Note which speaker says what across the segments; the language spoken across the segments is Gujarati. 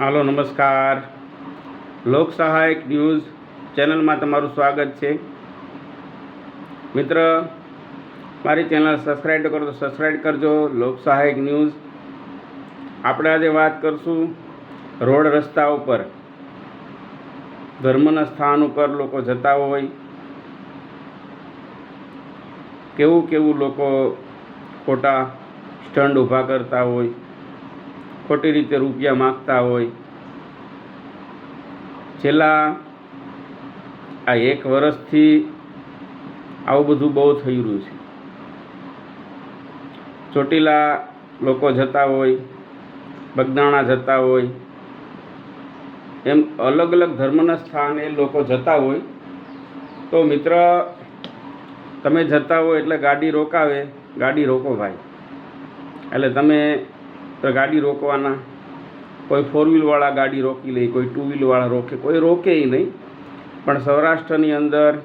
Speaker 1: હાલો, નમસ્કાર. લોક સહાયક ન્યૂઝ ચેનલમાં તમારું સ્વાગત છે. મિત્ર, મારી ચેનલ સબસ્ક્રાઈબ કરો તો સબસ્ક્રાઈબ કરજો. લોક સહાયક ન્યૂઝ. આપણે આજે વાત કરશું રોડ રસ્તા ઉપર. ધર્મના સ્થાન ઉપર લોકો જતા હોય. કેવું કેવું લોકો ખોટા સ્ટંડ ઊભા કરતા હોય. ખોટી રીતે રૂપિયા માગતા હોય. છેલ્લા આ એક વર્ષથી આવું બધું બહુ થઈ રહ્યું છે. ચોટીલા લોકો જતા હોય, બગદાણા જતા હોય, એમ અલગ અલગ ધર્મના સ્થાને લોકો જતા હોય. તો મિત્ર, તમે જતા હોય એટલે ગાડી રોકાવે, ગાડી રોકો ભાઈ. એટલે તમે તો ગાડી રોકવાના. કોઈ ફોર વ્હીલવાળા ગાડી રોકી લે, કોઈ ટુ વ્હીલવાળા રોકે, કોઈ રોકે નહીં. પણ સૌરાષ્ટ્રની અંદર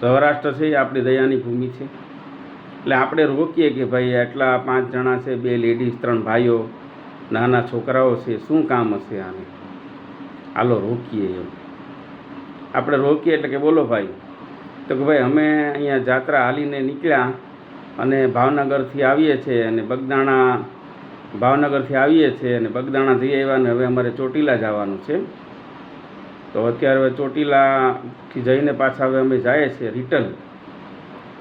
Speaker 1: સૌરાષ્ટ્ર છે એ આપણી દયાની ભૂમિ છે. એટલે આપણે રોકીએ કે ભાઈ આટલા પાંચ જણા છે, બે લેડીઝ ત્રણ ભાઈઓ, નાના છોકરાઓ છે, શું કામ હશે આને? હાલો, રોકીએ એમ. આપણે રોકીએ એટલે કે બોલો ભાઈ. તો કે ભાઈ અમે અહીંયા જાત્રા હાલીને નીકળ્યા. અને ભાવનગરથી આવીએ છીએ અને બગદાણા, ભાવનગરથી આવીએ છીએ અને બગદાણા જઈ આવ્યા ને હવે અમારે ચોટીલા જવાનું છે. તો અત્યારે હવે ચોટીલાથી જઈને પાછા હવે અમે જઈએ છીએ રિટર્ન.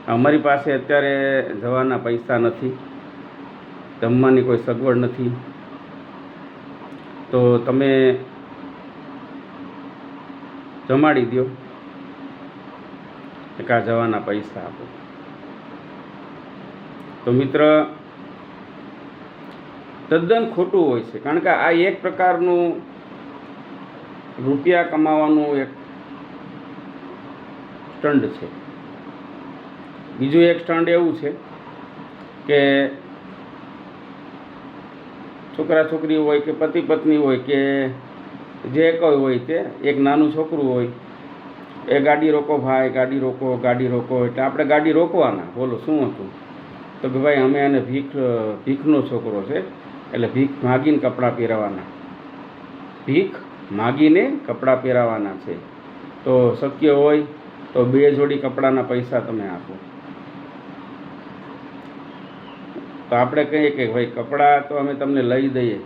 Speaker 1: અમારી પાસે અત્યારે જવાના પૈસા નથી, જમવાની કોઈ સગવડ નથી. તો તમે જમાડી દો એક આ જવાના પૈસા આપો. તો મિત્ર, તદ્દન ખોટું હોય છે. કારણ કે આ એક પ્રકારનું રૂપિયા કમાવાનું એક સ્ટંડ છે. બીજું એક સ્ટંડ એવું છે કે છોકરા છોકરી હોય કે પતિ પત્ની હોય કે જે કોઈ હોય તે, એક નાનું છોકરું હોય, એ ગાડી રોકો ભાઈ, ગાડી રોકો ગાડી રોકો, એટલે આપણે ગાડી રોકવાના. બોલો, શું હતું? તો કે ભાઈ અમે એને ભીખ, ભીખનો છોકરો છે, એટલે ભીખ માગીને કપડાં પહેરાવાના. ભીખ માગીને કપડાં પહેરાવાના છે. તો શક્ય હોય તો બે જોડી કપડાના પૈસા તમે આપો. તો આપણે કહીએ કે ભાઈ કપડાં તો અમે તમને લઈ દઈએ.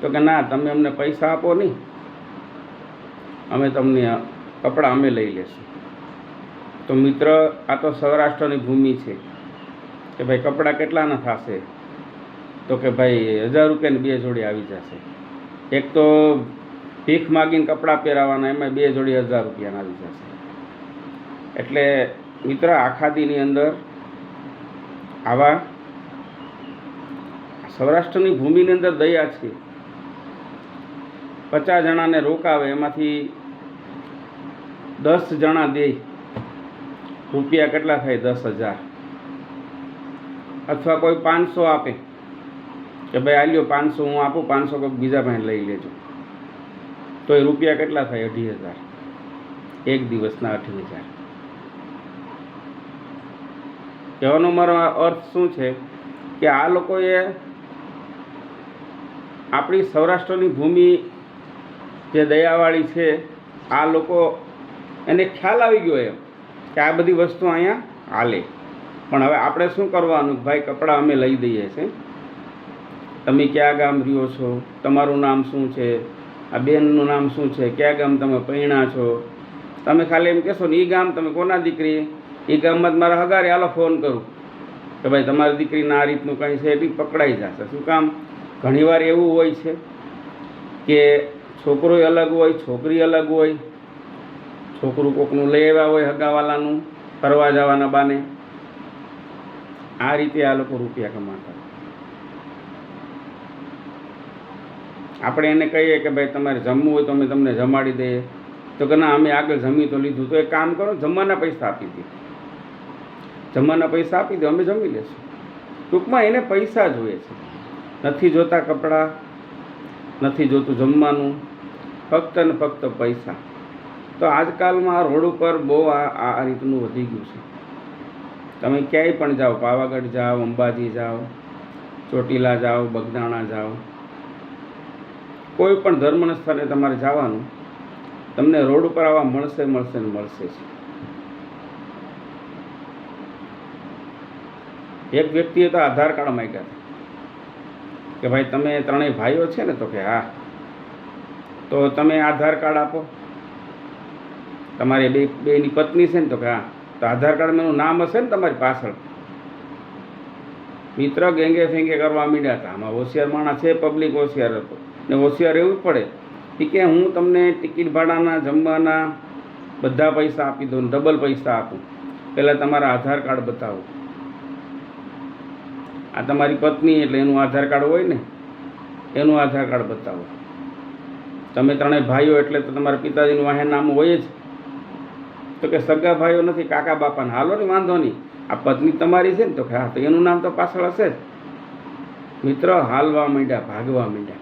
Speaker 1: તો કે ના, તમે અમને પૈસા આપો નહીં. અમે તમને કપડાં અમે લઈ લેશું. તો મિત્ર, આ તો સૌરાષ્ટ્રની ભૂમિ છે. કે ભાઈ કપડાં કેટલાના થશે? તો કે ભાઈ હજાર રૂપિયાની બે જોડી આવી જશે. એક તો ભીખ માગીને કપડાં પહેરાવાના એમાં બે જોડી હજાર રૂપિયાના આવી જશે. એટલે મિત્ર, આખા દીની અંદર આવા સૌરાષ્ટ્રની ભૂમિની અંદર દયા છે. પચાસ જણાને રોકાવે, એમાંથી દસ જણા દે. રૂપિયા કેટલા થાય? દસ હજાર. અથવા કોઈ પાંચસો આપે, કે ભાઈ આલ્યો પાંચસો હું આપું, પાંચસો કોઈક બીજા પાસે લઈ લેજો. તો એ રૂપિયા કેટલા થાય? અઢી હજાર. એક દિવસના અઢી હજાર. કહેવાનો મારો અર્થ શું છે? કે આ લોકોએ આપણી સૌરાષ્ટ્રની ભૂમિ જે દયાવાળી છે, આ લોકો એને ખ્યાલ આવી ગયો એમ કે આ બધી વસ્તુ અહીંયા હાલે. પણ હવે આપણે શું કરવાનું? ભાઈ, કપડાં અમે લઈ દઈએ છીએ તમે કયા ગામ રહ્યો છો? તમારું નામ શું છે? આ બેનનું નામ શું છે? કયા ગામ તમે પૈણા છો? તમે ખાલી એમ કહેશો ને એ ગામ તમે કોના દીકરી? એ ગામમાં મારા હગારે હાલો ફોન કરું. કે ભાઈ, તમારી દીકરીને આ રીતનું કંઈ છે? એ પકડાઈ જશે. શું કામ? ઘણીવાર એવું હોય છે કે છોકરોય અલગ હોય, છોકરી અલગ હોય. છોકરું કોકનું લઈ આવ્યા હોય હગાવાલાનું, ફરવા જવાના બાને. આ રીતે આ લોકો રૂપિયા કમાતા આપણે એને કહીએ કે ભાઈ તમારે જમવું હોય તો અમે તમને જમાડી દઈએ. તો કે ના, અમે આગળ જમી તો લીધું. તો એક કામ કરો, જમવાના પૈસા આપી દે. જમવાના પૈસા આપી દો, અમે જમી લેશું. ટૂંકમાં એને પૈસા જોઈએ છે. નથી જોતા કપડાં, નથી જોતું જમવાનું, ફક્ત ને ફક્ત પૈસા. તો આજકાલમાં રોડ ઉપર બહુ આ આ રીતનું વધી ગયું છે. તમે ક્યાંય પણ જાઓ, પાવાગઢ જાઓ, અંબાજી જાઓ, ચોટીલા જાઓ, બગદાણા જાઓ, કોઈ પણ ધર્મના સ્થળે તમારે જવાનું, તમને રોડ ઉપર આવવા મળશે મળશે ને મળશે છે એક વ્યક્તિએ તો આધાર કાર્ડ માંગ્યા કે ભાઈ, તમે ત્રણેય ભાઈઓ છે ને, તો કે હા. તો તમે આધાર કાર્ડ આપો. તમારી બે, બેની પત્ની છે ને, તો કે હા. તો આધાર કાર્ડમાં એનું નામ હશે ને તમારી પાછળ. મિત્ર ગેંગે ફેંગે કરવા માંડ્યા હતા. આમાં હોશિયાર માણસ છે પબ્લિક હોશિયાર હતો. ને હોશિયાર એવું જ પડે કે કે હું તમને ટિકિટ ભાડાના, જમવાના બધા પૈસા આપી દઉં ડબલ પૈસા આપું. પહેલાં તમારા આધાર કાર્ડ બતાવો. આ તમારી પત્ની એટલે એનું આધાર કાર્ડ હોય ને, એનું આધાર કાર્ડ બતાવો. તમે ત્રણેય ભાઈઓ એટલે તો તમારા પિતાજીનું વાહે નામ હોય જ. તો કે સગા ભાઈઓ નથી, કાકા બાપાને હાલો ને, વાંધો નહીં. આ પત્ની તમારી છે ને, તો કે હા, તો એનું નામ તો પાછળ હશે જ. મિત્ર હાલવા માંડ્યા, ભાગવા માંડ્યા.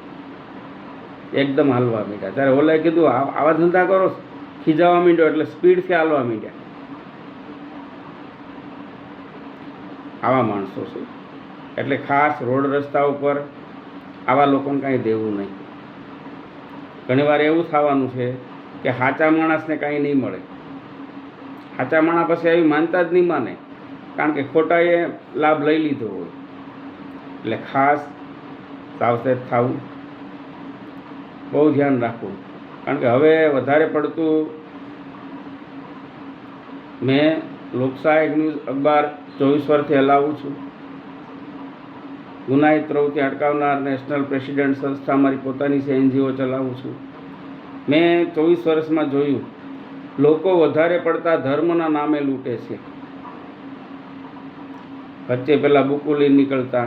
Speaker 1: એકદમ હાલવા માંડ્યા. ત્યારે ઓલાએ કીધું આવા ધંધા કરો ખીજાવા માંડ્યો એટલે સ્પીડથી હાલવા માંડ્યા. આવા માણસો છે. એટલે ખાસ રોડ રસ્તા ઉપર આવા લોકોને કાંઈ દેવું નહીં. ઘણીવાર એવું થવાનું છે કે સાચા માણસને કાંઈ નહીં મળે. સાચા માણા પાસે આવી માનતા જ નહીં માને. કારણ કે ખોટાએ લાભ લઈ લીધો હોય. એટલે ખાસ સાવચેત થવું. બહુ ધ્યાન રાખવું. કારણ કે હવે વધારે પડતું મેં લોકસહાયક ન્યૂઝ અખબાર ચોવીસ વર્ષથી હલાવું છું. ગુનાહિત પ્રવૃત્તિ અટકાવનાર નેશનલ પ્રેસિડેન્ટ સંસ્થા મારી પોતાની છે, એનજીઓ ચલાવું છું. મેં ચોવીસ વર્ષમાં જોયું લોકો વધારે પડતા ધર્મના નામે લૂંટે છે. વચ્ચે પેલા બુકો લઈને નીકળતા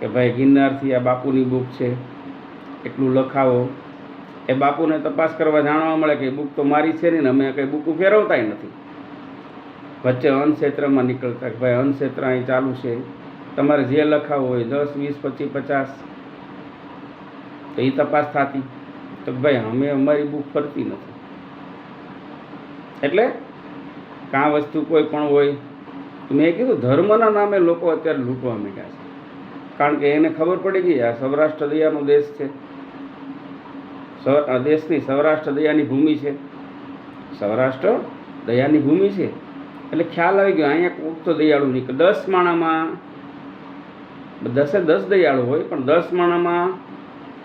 Speaker 1: કે ભાઈ ગિરનારથી આ બાપુની બુક છે, એટલું લખાવો. એ બાપુને તપાસ કરવા જાણવા મળે કે બુક તો મારી છે નહીં ને અમે કંઈ બુકું ફેરવતાય નથી. વચ્ચે અન્નક્ષેત્રમાં નીકળતા કે ભાઈ અન્નક્ષેત્ર અહીં ચાલુ છે. તમારે જે લખાવું હોય દસ, વીસ, પચીસ, પચાસ, તો એ તપાસ થતી. તો ભાઈ અમે અમારી બુક ફરતી નથી. એટલે કાં વસ્તુ કોઈ પણ હોય, તો મેં કીધું ધર્મના નામે લોકો અત્યારે લૂંટવા માંડ્યા છે. કારણ કે એને ખબર પડી ગઈ, આ સૌરાષ્ટ્ર દયાનો દેશ છે. દેશની સૌરાષ્ટ્ર દયાની ભૂમિ છે. સૌરાષ્ટ્ર દયાની ભૂમિ છે. એટલે ખ્યાલ આવી ગયો, અહીંયા કોક તો દયાળુ નીકળે. દસ માણામાં, દસે દસ દયાળુ હોય, પણ દસ માણામાં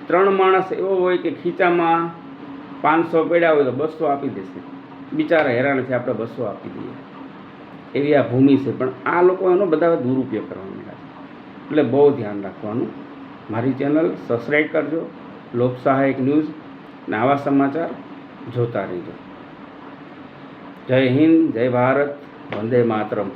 Speaker 1: ત્રણ માણસ એવો હોય કે ખીચામાં પાંચસો પડ્યા હોય તો બસો આપી દેશે. બિચારા હેરાન છે આપણે બસો આપી દઈએ. એવી આ ભૂમિ છે. પણ આ લોકો એનો બધા દુરુપયોગ કરવા માંડ્યા છે. એટલે બહુ ધ્યાન રાખવાનું. મારી ચેનલ સબસ્ક્રાઈબ કરજો. લોકસહાયક ન્યૂઝ ને આવા સમાચાર જોતા રહેજો. જય હિન્દ, જય ભારત, વંદે માતરમ.